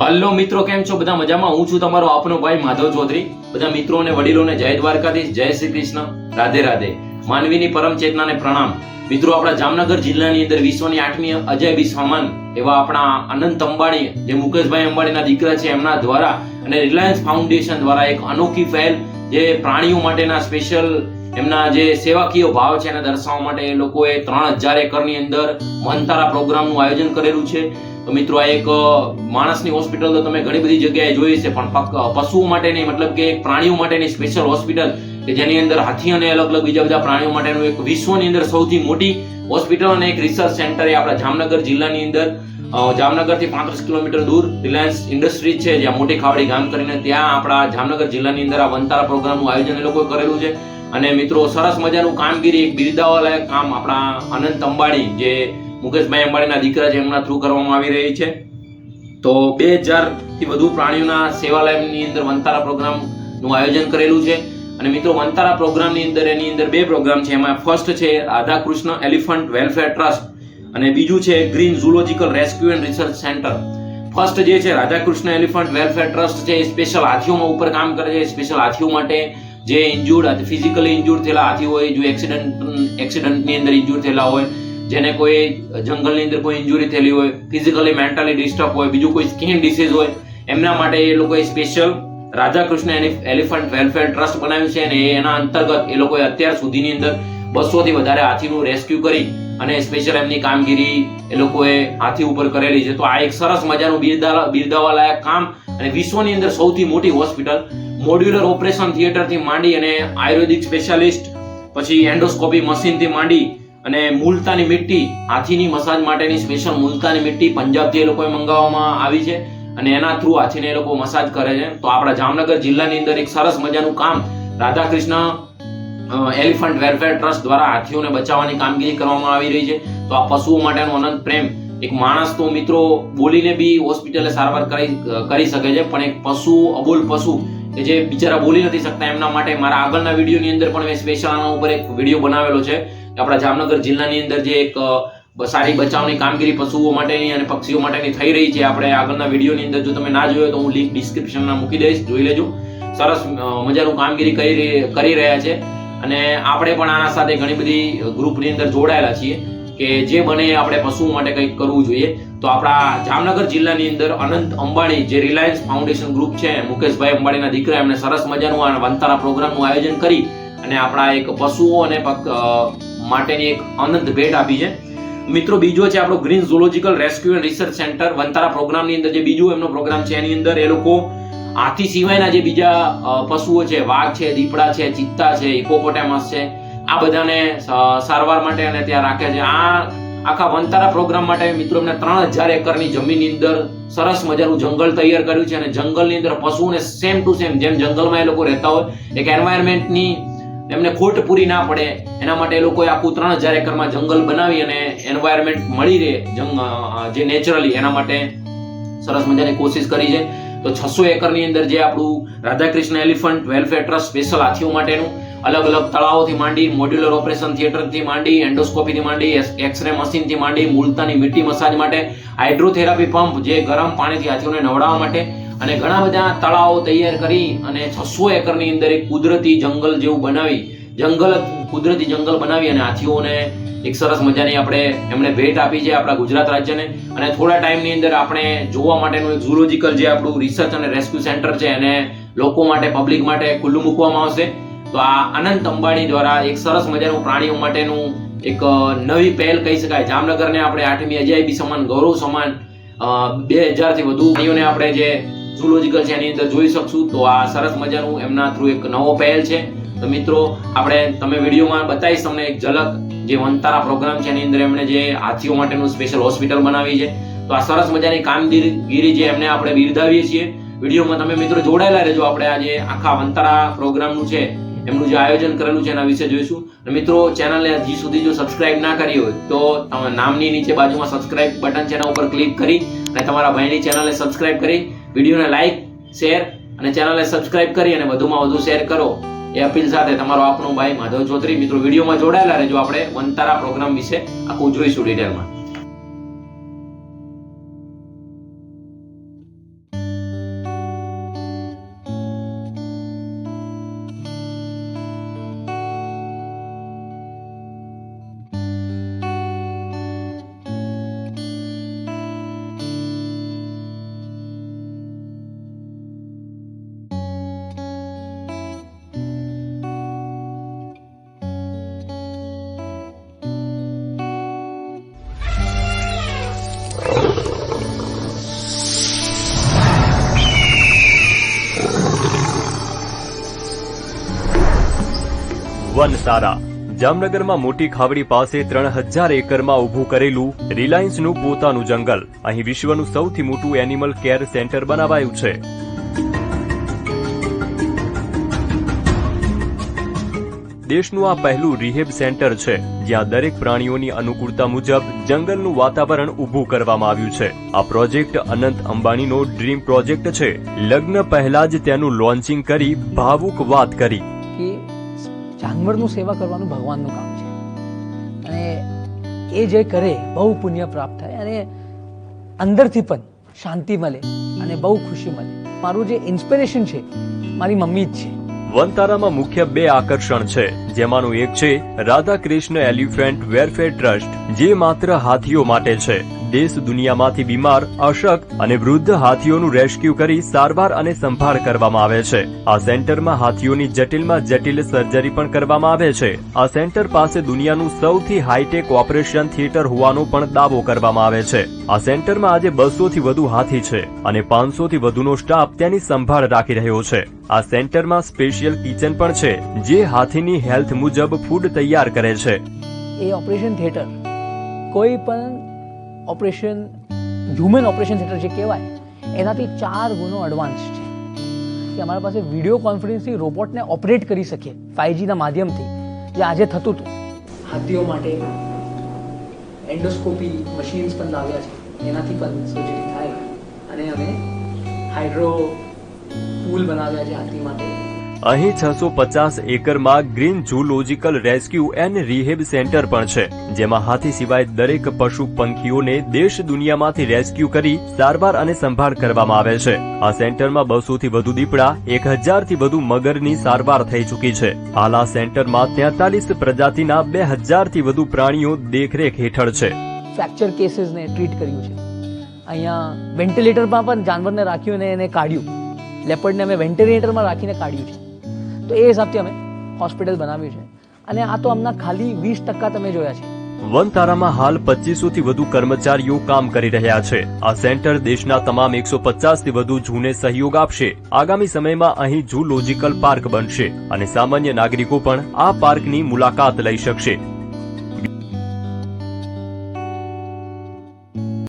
Hello મિત્રો, કેમ છો? બધા મજામાં? હું છું તમારો આપનો ભાઈ માધવ ચૌધરી. બધા મિત્રો અને વડીલોને જય દ્વારકાધીશ, જય શ્રી કૃષ્ણ. રાધે રાધે. માનવીની પરમ ચેતનાને પ્રણામ. મિત્રો, આપણા જામનગર જિલ્લાની અંદર વિશ્વની આઠમી અજયબી સામાન એવા આપણા અનંત અંબાણી, જે મુકેશભાઈ અંબાણીના દીકરા છે, એમના દ્વારા અને રિલાયન્સ ફાઉન્ડેશન દ્વારા એક અનોખી પહેલ જે પ્રાણીઓ માટેના સ્પેશિયલ એમના જે સેવાકીય ભાવ છે એને દર્શાવવા માટે એ લોકોએ ત્રણ હજાર એકરની અંદર મનતારા પ્રોગ્રામનું આયોજન કરેલું છે. તો મિત્રો આ એક માણસની હોસ્પિટલ તો તમે ઘણી બધી જગ્યાએ જોઈ છે પણ પશુઓ માટેની, મતલબ કે પ્રાણીઓ માટેની સ્પેશિયલ હોસ્પિટલ કે જેની અંદર હાથી અને અલગ અલગ બીજા બધા પ્રાણીઓ માટેનું એક વિશ્વની અંદર સૌથી મોટી હોસ્પિટલ અને એક રિસર્ચ સેન્ટર એ આપણા જામનગર જિલ્લાની અંદર જામનગરથી પાંત્રીસ કિલોમીટર દૂર રિલાયન્સ ઇન્ડસ્ટ્રીઝ છે, જ્યાં મોટી ખાવડી ગામ કરીને ત્યાં આપણા જામનગર જિલ્લાની અંદર આ વંતારા પ્રોગ્રામનું આયોજન એ લોકોએ કરેલું છે. અને મિત્રો સરસ મજાનું કામગીરી, એક બિરદાવાલાયક કામ આપણા અનંત અંબાણી જે મુકેશભાઈ અંબાણીના દીકરા છે એમના થ્રુ કરવામાં આવી રહી છે. તો બેથી વધુ પ્રાણીઓના સેવાલયની અંદર વંતારા પ્રોગ્રામનું આયોજન કરેલું છે. અને મિત્રો, વંતારા પ્રોગ્રામની અંદર, એની અંદર બે પ્રોગ્રામ છે. એમાં ફર્સ્ટ છે રાધાકૃષ્ણ એલિફન્ટ વેલફેર ટ્રસ્ટ અને બીજું છે green zoological rescue and research centre first જે છે રાધાકૃષ્ણ એલિફન્ટ વેલફેર ટ્રસ્ટ છે, એ સ્પેશિયલ હાથીઓમાં ઉપર કામ કરે છે. સ્પેશિયલ હાથીઓ માટે જે ઇન્જુર્ડ ફિઝિકલી ઇન્જુર્ડ થયેલા હાથી હોય, જો એક્સિડન્ટ એક્સિડન્ટની અંદર ઇન્જ્યુર થયેલા હોય જેને કોઈ જંગલની અંદર કોઈ ઇન્જુરી થયેલી હોય ફિઝિકલી મેન્ટલી ડિસ્ટર્બ હોય, બીજું કોઈ સ્કિન ડિસીઝ હોય, એમના માટે એ લોકોએ special Radhakrishna eleph- elephant welfare trust બનાવ્યું છે અને એના અંતર્ગત એ લોકોએ અત્યાર સુધીની અંદર બસોથી વધારે હાથીનું રેસ્ક્યુ કરી અને સ્પેશિયલ એમની કામગીરી એ લોકોએ હાથી ઉપર કરેલી છે. તો આ એક સરસ મજાનું બિરદાવા બિરદાવા લાયક કામ અને વિશ્વની અંદર સૌથી મોટી હોસ્પિટલ મોડ્યુલર ઓપરેશન થિયેટરથી માંડી અને આયુર્વેદિક સ્પેશિયાલિસ્ટ પછી એન્ડોસ્કોપી મશીનથી માંડી અને મુલતાની મિટ્ટી હાથીની મસાજ માટેની સ્પેશિયલ મુલતાની મિટ્ટી પંજાબથી એ લોકોએ મંગાવવામાં આવી છે અને એના થ્રુ હાથીને એ લોકો મસાજ કરે છે. તો આપણા જામનગર જિલ્લાની અંદર એક સરસ મજાનું કામ રાધાકૃષ્ણ એલિફન્ટ વેલફેર ટ્રસ્ટ દ્વારા હાથીઓને બચાવવાની કામગીરી કરવામાં આવી રહી છે. તો આ પશુઓ માટેનો અનંત પ્રેમ. એક માણસ તો મિત્રો બોલીને બી હોસ્પિટલે સારવાર કરી કરી શકે છે, પણ એક પશુ, અબોલ પશુ કે જે બિચારા બોલી નથી શકતા, એમના માટે મારા આગળના વિડીયોની અંદર પણ મેં સ્પેશિયલ આના ઉપર એક વીડિયો બનાવેલો છે. આપણા જામનગર જિલ્લાની અંદર જે એક સારી બચાવની કામગીરી પશુઓ માટેની અને પક્ષીઓ માટેની થઈ રહી છે, આપણે આગળના વિડીયોની અંદર જો તમે ના જોયો તો હું લિંક ડિસ્ક્રિપ્શનમાં મૂકી દઈશ, જોઈ લેજો. સરસ મજાનું કામગીરી કરી કરી રહ્યા છે. અને આપણે પણ આના સાથે ઘણી બધી ગ્રુપની અંદર જોડાયેલા છીએ કે જે બને આપણે પશુઓ માટે કંઈક કરવું જોઈએ. તો આપણા જામનગર જિલ્લાની અંદર અનંત અંબાણી જે રિલાયન્સ ફાઉન્ડેશન ગ્રુપ છે, મુકેશભાઈ અંબાણીના દીકરા, એમણે સરસ મજાનું આ વંતારા પ્રોગ્રામનું આયોજન કરી અને આપણા એક પશુઓ અને માટેની એક અનંત ભેટ આપી છે. મિત્રો, બીજો છે આપણો green zoological rescue and research centre. Vantara પ્રોગ્રામની અંદર જે બીજું એમનો પ્રોગ્રામ છે, એની અંદર એ લોકો હાથી સિવાયના જે બીજા પશુઓ છે, વાઘ છે, દીપડા છે, ચિત્તા છે ઇકોપોટેમસ છે, આ બધાને સારવાર માટે અને ત્યાં રાખે છે. આ આખા વંતારા પ્રોગ્રામ માટે મિત્રો, એમને ત્રણ હજાર એકરની જમીનની અંદર સરસ મજાનું જંગલ તૈયાર કર્યું છે અને જંગલની અંદર પશુઓને સેમ ટુ સેમ જેમ જંગલમાં એ લોકો રહેતા હોય, એક એન્વાયરમેન્ટની એમને ખોટ પૂરી ના પડે. એના માટે એ લોકોએ આખું ત્રણ હજાર એકરમાં જંગલ બનાવી અને એન્વાયરમેન્ટ મળી રહે જે નેચરલી એના માટે સરસ મજાની કોશિશ કરી છે. તો છસો એકરની અંદર જે આપણું Radhakrishna elephant welfare trust special હાથીઓ માટેનું અલગ અલગ તળાવોથી માંડી મોડ્યુલર ઓપરેશન થિયેટરથી માંડી એન્ડોસ્કોપીથી માંડી એક્સરે મશીનથી માંડી મૂલતાની મીઠી મસાજ માટે હાઇડ્રોથેરાપી પંપ જે ગરમ પાણીથી હાથીઓને નવડાવવા માટે અને ઘણા બધા તળાવો તૈયાર કરી અને છસો એકરની અંદર એક કુદરતી જંગલ જેવું બનાવી, જંગલ, કુદરતી જંગલ બનાવી અને હાથીઓને એક સરસ મજાની આપણે એમણે ભેટ આપી છે આપણા ગુજરાત રાજ્યને. અને થોડા ટાઈમની અંદર આપણે જોવા માટેનું એક ઝુલોજિકલ જે આપણું રિસર્ચ અને રેસ્ક્યુ સેન્ટર છે એને લોકો માટે પબ્લિક માટે ખુલ્લું મૂકવામાં આવશે. તો આ અનંત અંબાણી દ્વારા એક સરસ મજાનું પ્રાણીઓ માટેનું એક નવી પહેલ કહી શકાય. જામનગરને આપણે આઠમી અજાયબી સમાન, ગૌરવ સમાન બે હજારથી વધુ પ્રાણીઓને આપણે જે ઝુલોજિકલ છે, એની અંદર જોઈ શકશું. તો આ સરસ મજાનું એમના થ્રુ એક નવો પહેલ છે. તો મિત્રો, આપણે તમે વિડીયોમાં બતાવીશ તમને એક ઝલક જે વંતારા પ્રોગ્રામ છે, એની અંદર એમણે જે હાથીઓ માટેનું સ્પેશિયલ હોસ્પિટલ બનાવી છે. તો આ સરસ મજાની કામગીરી જે એમને આપણે બિરદાવીએ છીએ. વિડીયોમાં તમે મિત્રો જોડાયેલા રહેજો. આપણે આજે આખા વંતારા પ્રોગ્રામનું છે, એમનું જે આયોજન કરેલું છે, એના વિશે જોઈશું. મિત્રો ચેનલને હજી સુધી જો સબસ્ક્રાઇબ ના કરી હોય, તો નામની નીચે બાજુમાં સબસ્ક્રાઇબ બટન છે, એના ઉપર ક્લિક કરી અને તમારા ભાઈની ચેનલને સબસ્ક્રાઇબ કરી વિડીયોને લાઈક, શેર અને ચેનલને સબસ્ક્રાઇબ કરી અને વધુમાં વધુ શેર કરો. એ અપીલ સાથે તમારો આપનો ભાઈ માધવ ચૌધરી મિત્રો વિડીયોમાં જોડાયેલા રહેજો. આપણે વંતારા પ્રોગ્રામ વિશે આખું જોઈશું ડિટેલમાં વન તારા જામનગરમાં મોટી ખાવડી પાસે ત્રણ હજાર એકરમાં ઊભું કરેલું રિલાયન્સનું પોતાનું જંગલ. અહીં વિશ્વનું સૌથી મોટું એનિમલ કેર સેન્ટર બનાવાયું છે. દેશનું આ પહેલું રિહેબ સેન્ટર છે, જ્યાં દરેક પ્રાણીઓની અનુકૂળતા મુજબ જંગલનું વાતાવરણ ઊભું કરવામાં આવ્યું છે. આ પ્રોજેક્ટ અનંત અંબાણીનો ડ્રીમ પ્રોજેક્ટ છે. લગ્ન પહેલા જ તેનું લોન્ચિંગ કરી ભાવુક વાત કરી. જાનવરનું સેવા કરવાનું ભગવાનનું કામ છે. અને એ જે કરે, બહુ પુણ્ય પ્રાપ્ત થાય અને અંદરથી પણ શાંતિ મળે અને બહુ ખુશી મળે. મારું જે ઇન્સ્પિરેશન છે, મારી મમ્મી જ છે. વનતારામાં મુખ્ય બે આકર્ષણ છે, જેમાંનું એક છે Radha Krishna elephant welfare trust, જે માત્ર હાથીઓ માટે છે. દેશ દુનિયામાંથી બીમાર, અશક્ત અને વૃદ્ધ હાથીઓનું રેસ્ક્યુ કરી સારવાર અને સંભાળ કરવામાં આવે છે. આ સેન્ટરમાં હાથીઓની જટિલમાં જટિલ સર્જરી પણ કરવામાં આવે છે. આ સેન્ટર પાસે દુનિયાનું સૌથી હાઈટેક ઓપરેશન થિયેટર હોવાનો પણ દાવો કરવામાં આવે છે. આ સેન્ટરમાં આજે બસોથી વધુ હાથી છે અને પાંચસોથી વધુનો સ્ટાફ તેની સંભાળ રાખી રહ્યો છે. આ સેન્ટરમાં સ્પેશિયલ કિચન પણ છે, જે હાથીની હેલ્થ મુજબ ફૂડ તૈયાર કરે છે. એ ઓપરેશન થિયેટર. કોઈ પણ ઓપરેશન, હ્યુમન ઓપરેશન થિયેટર જે કહેવાય, એનાથી ચાર ગુનો એડવાન્સ છે. કે અમારા પાસે વીડિયો કોન્ફરન્સથી રોબોટને ઓપરેટ કરી શકીએ ફાઇવજીના માધ્યમથી, જે આજે થતું હતું. હાથીઓ માટે એન્ડોસ્કોપી મશીન્સ પણ લાવ્યા છે. એનાથી પણ સર્જરી થાય. અને અમે હાઇડ્રો પુલ બનાવ્યા છે હાથી માટે. અહીં છસો પચાસ એકરમાં green zoological rescue and rehab centre પણ છે, જેમાં હાથી સિવાય દરેક પશુ પંખીઓને દેશ દુનિયામાંથી રેસ્ક્યુ કરી સારવાર અને સંભાળ કરવામાં આવે છે. આ સેન્ટરમાં બસો થી વધુ દીપડા, એક હજારથી વધુ મગરની સારવાર થઈ ચૂકી છે. હાલ આ સેન્ટરમાં તેતાલીસ પ્રજાતિના બે હજારથી વધુ પ્રાણીઓ દેખરેખ હેઠળ છે. ફ્રેક્ચર કેસીસને ટ્રીટ કર્યું છે. અહીંયા વેન્ટિલેટરમાં પણ જાનવરને રાખ્યું અને એને કાઢ્યું. લેપર્ડને અમે વેન્ટિલેટરમાં રાખીને કાઢ્યું છે. તો એ હિસાબથી અમે હોસ્પિટલ બનાવ્યું છે. અને આ તો અમના ખાલી વીસ ટકા તમે જોયા છે. વનતારામાં હાલથી વધુ કર્મચારીઓ કામ કરી રહ્યા છે. આ સેન્ટર દેશના તમામ એકસો પચાસથી વધુ ઝૂને સહયોગ આપશે. આગામી સમયમાં અહીં ઝૂલોજિકલ પાર્ક બનશે અને સામાન્ય નાગરિકો પણ આ પાર્કની મુલાકાત લઈ શકશે.